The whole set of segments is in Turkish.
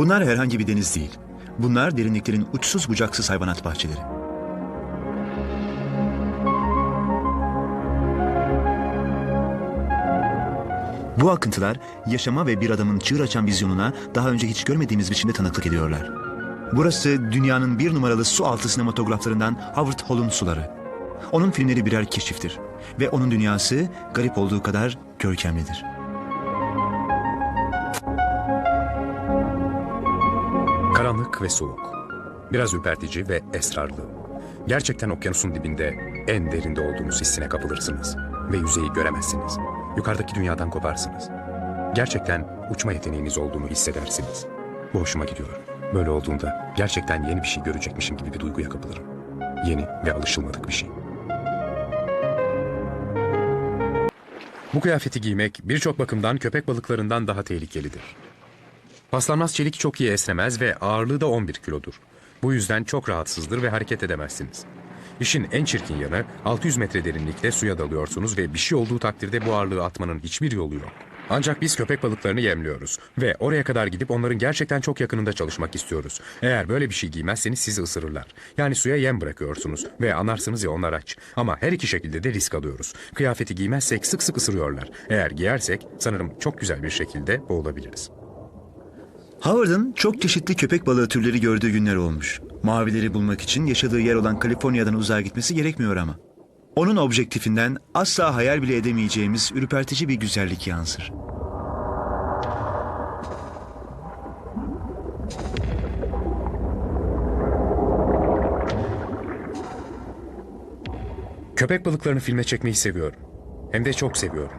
Bunlar herhangi bir deniz değil. Bunlar derinliklerin uçsuz bucaksız hayvanat bahçeleri. Bu akıntılar yaşama ve bir adamın çığır açan vizyonuna daha önce hiç görmediğimiz biçimde tanıklık ediyorlar. Burası dünyanın bir numaralı su altı sinematograflarından Howard Hall'un suları. Onun filmleri birer keşiftir ve onun dünyası garip olduğu kadar görkemlidir. Karanlık ve soğuk. Biraz ürpertici ve esrarlı. Gerçekten okyanusun dibinde en derinde olduğunuz hissine kapılırsınız. Ve yüzeyi göremezsiniz. Yukarıdaki dünyadan koparsınız. Gerçekten uçma yeteneğiniz olduğunu hissedersiniz. Bu hoşuma gidiyor. Böyle olduğunda gerçekten yeni bir şey görecekmişim gibi bir duyguya kapılırım. Yeni ve alışılmadık bir şey. Bu kıyafeti giymek birçok bakımdan köpek balıklarından daha tehlikelidir. Paslanmaz çelik çok iyi esnemez ve ağırlığı da 11 kilodur. Bu yüzden çok rahatsızdır ve hareket edemezsiniz. İşin en çirkin yanı 600 metre derinlikte suya dalıyorsunuz ve bir şey olduğu takdirde bu ağırlığı atmanın hiçbir yolu yok. Ancak biz köpek balıklarını yemliyoruz ve oraya kadar gidip onların gerçekten çok yakınında çalışmak istiyoruz. Eğer böyle bir şey giymezseniz sizi ısırırlar. Yani suya yem bırakıyorsunuz ve anlarsınız ya onlar aç. Ama her iki şekilde de risk alıyoruz. Kıyafeti giymezsek sık sık ısırıyorlar. Eğer giyersek sanırım çok güzel bir şekilde boğulabiliriz. Howard'ın çok çeşitli köpek balığı türleri gördüğü günler olmuş. Mavileri bulmak için yaşadığı yer olan Kaliforniya'dan uzağa gitmesi gerekmiyor ama. Onun objektifinden asla hayal bile edemeyeceğimiz ürpertici bir güzellik yansır. Köpek balıklarını filme çekmeyi seviyorum. Hem de çok seviyorum.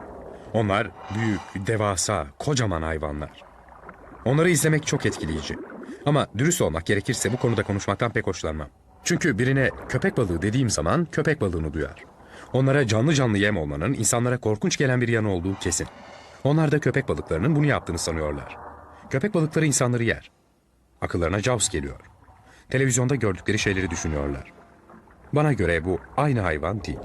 Onlar büyük, devasa, kocaman hayvanlar. Onları izlemek çok etkileyici. Ama dürüst olmak gerekirse bu konuda konuşmaktan pek hoşlanmam. Çünkü birine köpek balığı dediğim zaman köpek balığını duyar. Onlara canlı canlı yem olmanın insanlara korkunç gelen bir yanı olduğu kesin. Onlar da köpek balıklarının bunu yaptığını sanıyorlar. Köpek balıkları insanları yer. Akıllarına Jaws geliyor. Televizyonda gördükleri şeyleri düşünüyorlar. Bana göre bu aynı hayvan değil.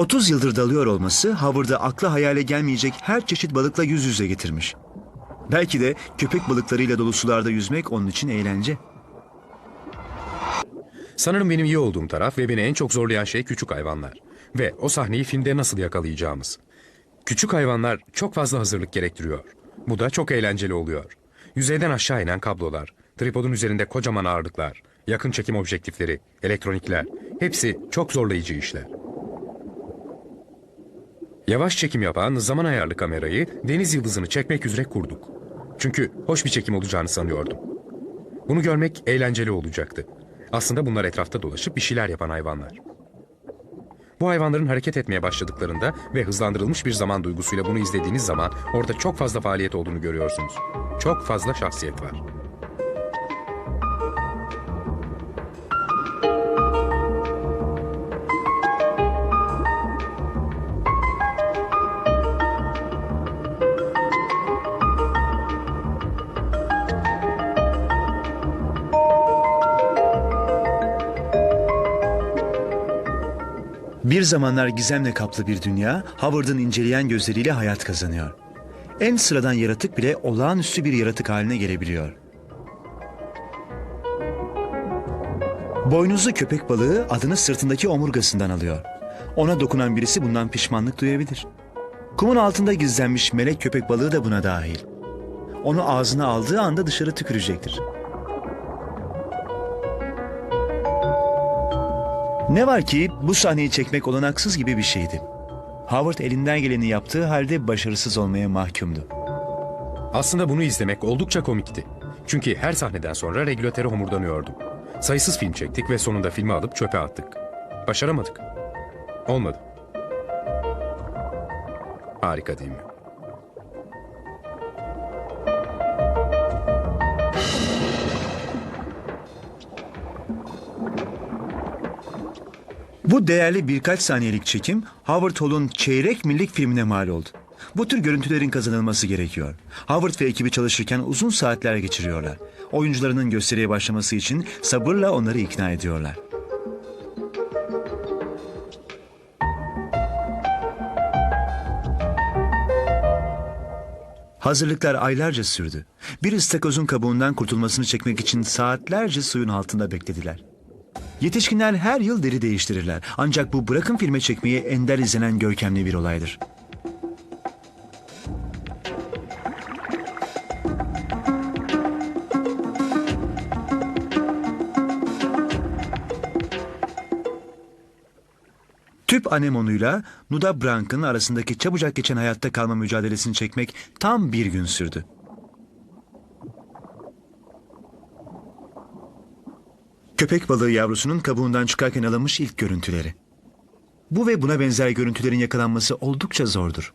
...30 yıldır dalıyor olması Howard'ı akla hayale gelmeyecek her çeşit balıkla yüz yüze getirmiş. Belki de köpek balıklarıyla dolu sularda yüzmek onun için eğlence. Sanırım benim iyi olduğum taraf ve beni en çok zorlayan şey küçük hayvanlar. Ve o sahneyi filmde nasıl yakalayacağımız. Küçük hayvanlar çok fazla hazırlık gerektiriyor. Bu da çok eğlenceli oluyor. Yüzeyden aşağı inen kablolar, tripodun üzerinde kocaman ağırlıklar, yakın çekim objektifleri, elektronikler, hepsi çok zorlayıcı işler. Yavaş çekim yapan zaman ayarlı kamerayı deniz yıldızını çekmek üzere kurduk. Çünkü hoş bir çekim olacağını sanıyordum. Bunu görmek eğlenceli olacaktı. Aslında bunlar etrafta dolaşıp bir şeyler yapan hayvanlar. Bu hayvanların hareket etmeye başladıklarında ve hızlandırılmış bir zaman duygusuyla bunu izlediğiniz zaman orada çok fazla faaliyet olduğunu görüyorsunuz. Çok fazla şahsiyet var. Bir zamanlar gizemle kaplı bir dünya Howard'ın inceleyen gözleriyle hayat kazanıyor. En sıradan yaratık bile olağanüstü bir yaratık haline gelebiliyor. Boynuzlu köpek balığı adını sırtındaki omurgasından alıyor. Ona dokunan birisi bundan pişmanlık duyabilir. Kumun altında gizlenmiş melek köpek balığı da buna dahil. Onu ağzına aldığı anda dışarı tükürecektir. Ne var ki bu sahneyi çekmek olanaksız gibi bir şeydi. Howard elinden geleni yaptığı halde başarısız olmaya mahkumdu. Aslında bunu izlemek oldukça komikti. Çünkü her sahneden sonra regülatöre homurdanıyordum. Sayısız film çektik ve sonunda filmi alıp çöpe attık. Başaramadık. Olmadı. Harika değil mi? Bu değerli birkaç saniyelik çekim Howard Hall'un çeyrek millik filmine mal oldu. Bu tür görüntülerin kazanılması gerekiyor. Howard ve ekibi çalışırken uzun saatler geçiriyorlar. Oyuncularının gösteriye başlaması için sabırla onları ikna ediyorlar. Hazırlıklar aylarca sürdü. Bir ıstakozun kabuğundan kurtulmasını çekmek için saatlerce suyun altında beklediler. Yetişkinler her yıl deri değiştirirler. Ancak bu bırakın filme çekmeyi ender izlenen görkemli bir olaydır. Tüp anemonuyla Nuda Brank'ın arasındaki çabucak geçen hayatta kalma mücadelesini çekmek tam bir gün sürdü. Köpek balığı yavrusunun kabuğundan çıkarken alınmış ilk görüntüleri. Bu ve buna benzer görüntülerin yakalanması oldukça zordur.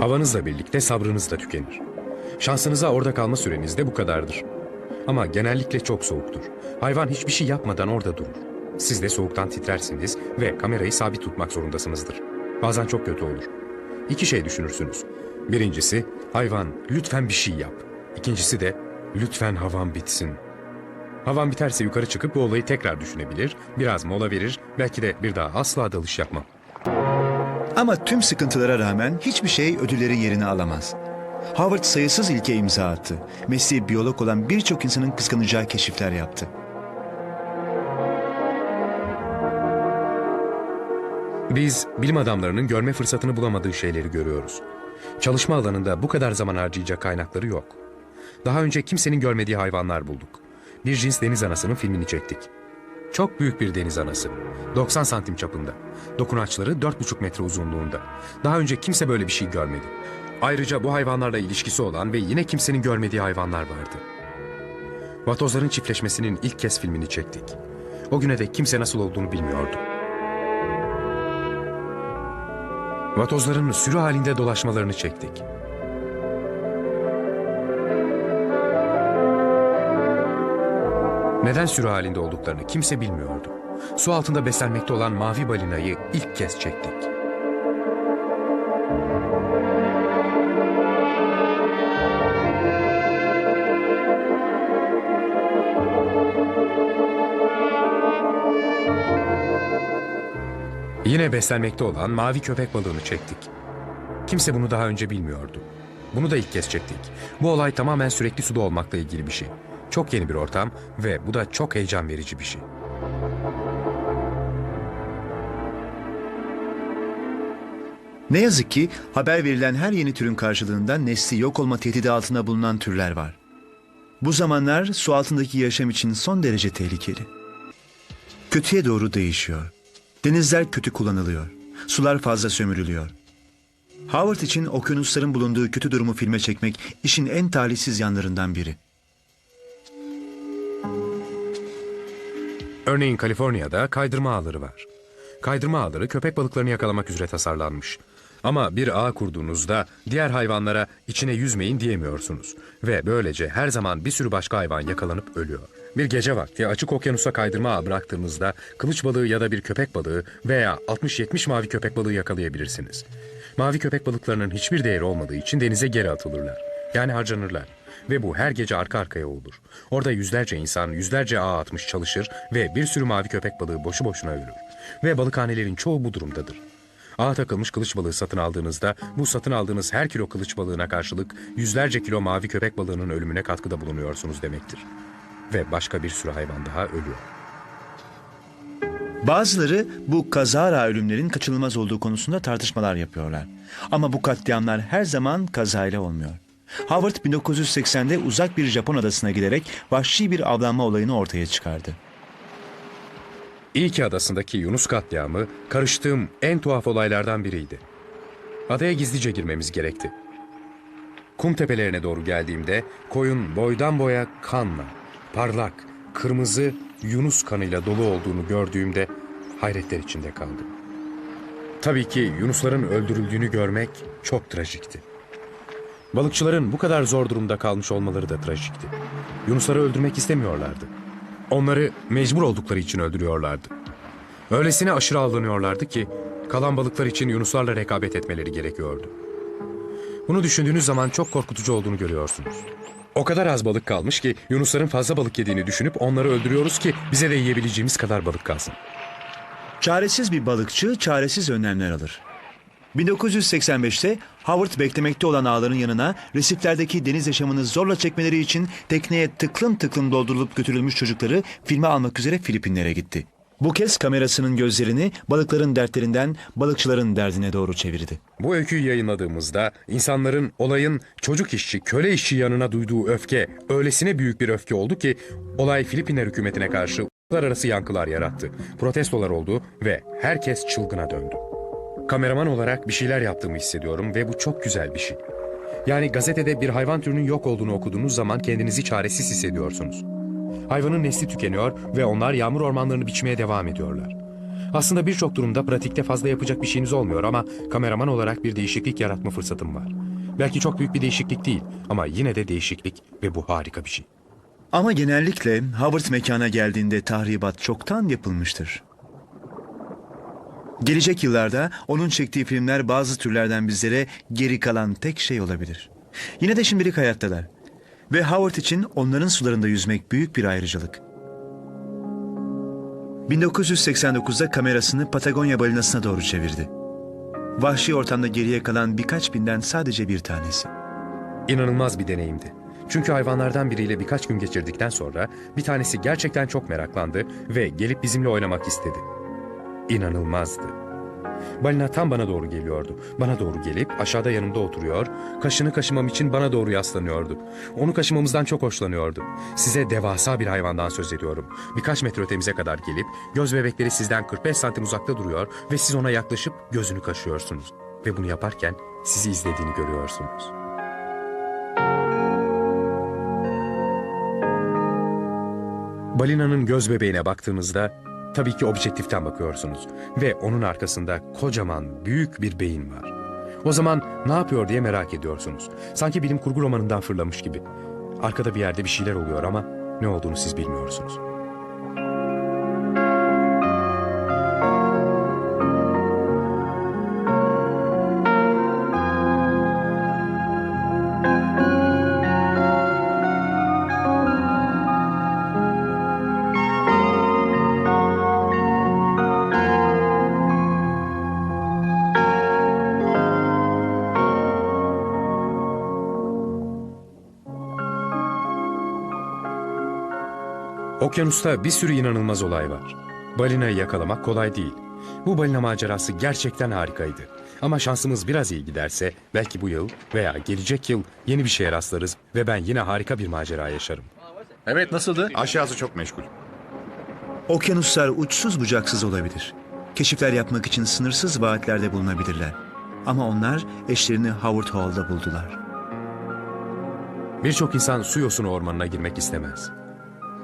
Havanızla birlikte sabrınız da tükenir. Şansınıza orada kalma süreniz de bu kadardır. Ama genellikle çok soğuktur. Hayvan hiçbir şey yapmadan orada durur. Siz de soğuktan titrersiniz ve kamerayı sabit tutmak zorundasınızdır. Bazen çok kötü olur. İki şey düşünürsünüz. Birincisi, hayvan lütfen bir şey yap. İkincisi de lütfen havan bitsin. Havan biterse yukarı çıkıp bu olayı tekrar düşünebilir, biraz mola verir, belki de bir daha asla dalış yapmam. Ama tüm sıkıntılara rağmen hiçbir şey ödüllerin yerini alamaz. Howard sayısız ilke imza attı. Mesleği biyolog olan birçok insanın kıskanacağı keşifler yaptı. Biz bilim adamlarının görme fırsatını bulamadığı şeyleri görüyoruz. Çalışma alanında bu kadar zaman harcayacak kaynakları yok. Daha önce kimsenin görmediği hayvanlar bulduk. Bir cins deniz anasının filmini çektik. Çok büyük bir deniz anası. 90 santim çapında. Dokunaçları 4,5 metre uzunluğunda. Daha önce kimse böyle bir şey görmedi. Ayrıca bu hayvanlarla ilişkisi olan ve yine kimsenin görmediği hayvanlar vardı. Vatozların çiftleşmesinin ilk kez filmini çektik. O güne dek kimse nasıl olduğunu bilmiyordu. Vatozların sürü halinde dolaşmalarını çektik. Neden sürü halinde olduklarını kimse bilmiyordu. Su altında beslenmekte olan mavi balinayı ilk kez çektik. Yine beslenmekte olan mavi köpek balığını çektik. Kimse bunu daha önce bilmiyordu. Bunu da ilk kez çektik. Bu olay tamamen sürekli suda olmakla ilgili bir şey. Çok yeni bir ortam ve bu da çok heyecan verici bir şey. Ne yazık ki haber verilen her yeni türün karşılığında nesli yok olma tehdidi altında bulunan türler var. Bu zamanlar su altındaki yaşam için son derece tehlikeli. Kötüye doğru değişiyor. Denizler kötü kullanılıyor. Sular fazla sömürülüyor. Howard için okyanusların bulunduğu kötü durumu filme çekmek işin en talihsiz yanlarından biri. Örneğin Kaliforniya'da kaydırma ağları var. Kaydırma ağları köpek balıklarını yakalamak üzere tasarlanmış. Ama bir ağ kurduğunuzda diğer hayvanlara içine yüzmeyin diyemiyorsunuz. Ve böylece her zaman bir sürü başka hayvan yakalanıp ölüyor. Bir gece vakti açık okyanusa kaydırma ağı bıraktığınızda kılıç balığı ya da bir köpek balığı veya 60-70 mavi köpek balığı yakalayabilirsiniz. Mavi köpek balıklarının hiçbir değeri olmadığı için denize geri atılırlar. Yani harcanırlar. Ve bu her gece arka arkaya olur. Orada yüzlerce insan yüzlerce ağ atmış çalışır ve bir sürü mavi köpek balığı boşu boşuna ölür. Ve balıkhanelerin çoğu bu durumdadır. Ağa takılmış kılıç balığı satın aldığınızda bu satın aldığınız her kilo kılıç balığına karşılık yüzlerce kilo mavi köpek balığının ölümüne katkıda bulunuyorsunuz demektir. Ve başka bir sürü hayvan daha ölüyor. Bazıları bu kazara ölümlerin kaçınılmaz olduğu konusunda tartışmalar yapıyorlar. Ama bu katliamlar her zaman kazayla olmuyor. Howard 1980'de uzak bir Japon adasına giderek vahşi bir avlanma olayını ortaya çıkardı. İlki adasındaki Yunus katliamı karıştığım en tuhaf olaylardan biriydi. Adaya gizlice girmemiz gerekti. Kum tepelerine doğru geldiğimde koyun boydan boya kanla, parlak, kırmızı Yunus kanıyla dolu olduğunu gördüğümde hayretler içinde kaldım. Tabii ki Yunusların öldürüldüğünü görmek çok trajikti. Balıkçıların bu kadar zor durumda kalmış olmaları da trajikti. Yunusları öldürmek istemiyorlardı. Onları mecbur oldukları için öldürüyorlardı. Öylesine aşırı avlanıyorlardı ki kalan balıklar için Yunuslarla rekabet etmeleri gerekiyordu. Bunu düşündüğünüz zaman çok korkutucu olduğunu görüyorsunuz. O kadar az balık kalmış ki Yunusların fazla balık yediğini düşünüp onları öldürüyoruz ki bize de yiyebileceğimiz kadar balık kalsın. Çaresiz bir balıkçı çaresiz önlemler alır. 1985'te Howard beklemekte olan ağların yanına resiflerdeki deniz yaşamını zorla çekmeleri için tekneye tıklım tıklım doldurulup götürülmüş çocukları filme almak üzere Filipinlere gitti. Bu kez kamerasının gözlerini balıkların dertlerinden balıkçıların derdine doğru çevirdi. Bu öyküyü yayınladığımızda insanların olayın çocuk işçi, köle işçi yanına duyduğu öfke öylesine büyük bir öfke oldu ki olay Filipinler hükümetine karşı uluslararası yankılar yarattı. Protestolar oldu ve herkes çılgına döndü. Kameraman olarak bir şeyler yaptığımı hissediyorum ve bu çok güzel bir şey. Yani gazetede bir hayvan türünün yok olduğunu okuduğunuz zaman kendinizi çaresiz hissediyorsunuz. Hayvanın nesli tükeniyor ve onlar yağmur ormanlarını biçmeye devam ediyorlar. Aslında birçok durumda pratikte fazla yapacak bir şeyiniz olmuyor ama kameraman olarak bir değişiklik yaratma fırsatım var. Belki çok büyük bir değişiklik değil ama yine de değişiklik ve bu harika bir şey. Ama genellikle Howard mekana geldiğinde tahribat çoktan yapılmıştır. Gelecek yıllarda onun çektiği filmler bazı türlerden bizlere geri kalan tek şey olabilir. Yine de şimdilik hayattalar. Ve Howard için onların sularında yüzmek büyük bir ayrıcalık. 1989'da kamerasını Patagonya balinasına doğru çevirdi. Vahşi ortamda geriye kalan birkaç binden sadece bir tanesi. İnanılmaz bir deneyimdi. Çünkü hayvanlardan biriyle birkaç gün geçirdikten sonra bir tanesi gerçekten çok meraklandı ve gelip bizimle oynamak istedi. İnanılmazdı. Balina tam bana doğru geliyordu. Bana doğru gelip aşağıda yanımda oturuyor, kaşını kaşımam için bana doğru yaslanıyordu. Onu kaşımamızdan çok hoşlanıyordu. Size devasa bir hayvandan söz ediyorum. Birkaç metre ötemize kadar gelip göz bebekleri sizden 45 santim uzakta duruyor ve siz ona yaklaşıp gözünü kaşıyorsunuz. Ve bunu yaparken sizi izlediğini görüyorsunuz. Balinanın göz bebeğine baktığınızda tabii ki objektiften bakıyorsunuz ve onun arkasında kocaman büyük bir beyin var. O zaman ne yapıyor diye merak ediyorsunuz. Sanki bilim kurgu romanından fırlamış gibi. Arkada bir yerde bir şeyler oluyor ama ne olduğunu siz bilmiyorsunuz. Okyanusta bir sürü inanılmaz olay var. Balinayı yakalamak kolay değil. Bu balina macerası gerçekten harikaydı. Ama şansımız biraz iyi giderse belki bu yıl veya gelecek yıl yeni bir şeye rastlarız ve ben yine harika bir macera yaşarım. Evet nasıldı? Aşağısı çok meşgul. Okyanuslar uçsuz bucaksız olabilir. Keşifler yapmak için sınırsız vaatlerde bulunabilirler. Ama onlar eşlerini Howard Hall'da buldular. Birçok insan su yosunu ormanına girmek istemez.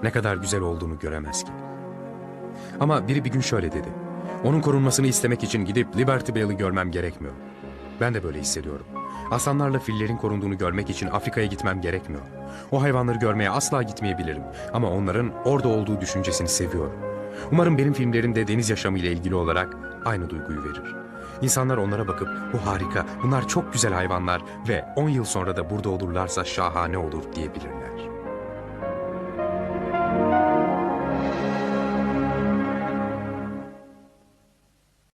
Ne kadar güzel olduğunu göremez ki. Ama biri bir gün şöyle dedi. Onun korunmasını istemek için gidip Liberty Bell'ı görmem gerekmiyor. Ben de böyle hissediyorum. Aslanlarla fillerin korunduğunu görmek için Afrika'ya gitmem gerekmiyor. O hayvanları görmeye asla gitmeyebilirim. Ama onların orada olduğu düşüncesini seviyorum. Umarım benim filmlerim de deniz yaşamı ile ilgili olarak aynı duyguyu verir. İnsanlar onlara bakıp bu harika, bunlar çok güzel hayvanlar ve 10 yıl sonra da burada olurlarsa şahane olur diyebilirler.